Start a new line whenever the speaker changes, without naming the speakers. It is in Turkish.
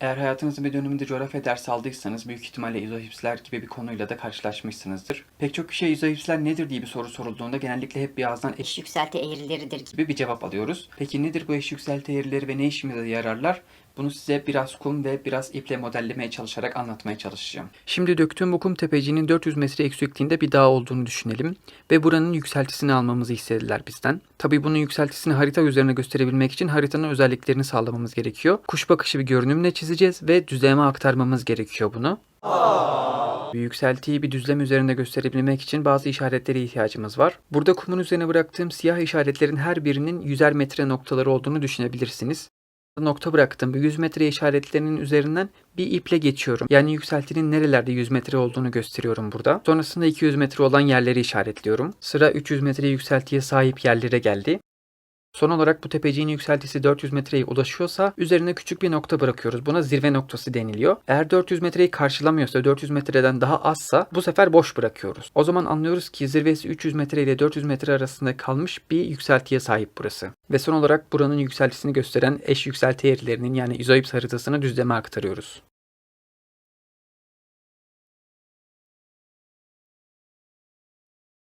Eğer hayatınızın bir döneminde coğrafya dersi aldıysanız büyük ihtimalle izohipsler gibi bir konuyla da karşılaşmışsınızdır. Pek çok kişiye izohipsler nedir diye bir soru sorulduğunda genellikle hep bir ağızdan eş
yükselti eğrileridir gibi
bir cevap alıyoruz. Peki nedir bu eş yükselti eğrileri ve ne işimize yararlar? Bunu size biraz kum ve biraz iple modellemeye çalışarak anlatmaya çalışacağım. Şimdi döktüğüm bu kum tepeciğinin 400 metre yüksekliğinde bir dağ olduğunu düşünelim ve buranın yükseltisini almamızı istediler bizden. Tabii bunun yükseltisini harita üzerine gösterebilmek için haritanın özelliklerini sağlamamız gerekiyor. Kuş bakışı bir görünümle çizeceğiz ve düzleme aktarmamız gerekiyor bunu. Yükseltiyi bir düzlem üzerinde gösterebilmek için bazı işaretlere ihtiyacımız var. Burada kumun üzerine bıraktığım siyah işaretlerin her birinin 100'er metre noktaları olduğunu düşünebilirsiniz. Nokta bıraktığım bu 100 metre işaretlerinin üzerinden bir iple geçiyorum. Yani yükseltinin nerelerde 100 metre olduğunu gösteriyorum burada. Sonrasında 200 metre olan yerleri işaretliyorum. Sıra 300 metre yükseltiye sahip yerlere geldi. Son olarak bu tepeciğin yükseltisi 400 metreye ulaşıyorsa üzerine küçük bir nokta bırakıyoruz. Buna zirve noktası deniliyor. Eğer 400 metreyi karşılamıyorsa 400 metreden daha azsa bu sefer boş bırakıyoruz. O zaman anlıyoruz ki zirvesi 300 metre ile 400 metre arasında kalmış bir yükseltiye sahip burası. Ve son olarak buranın yükseltisini gösteren eş yükselti eğrilerinin yani izoips haritasını düzleme aktarıyoruz.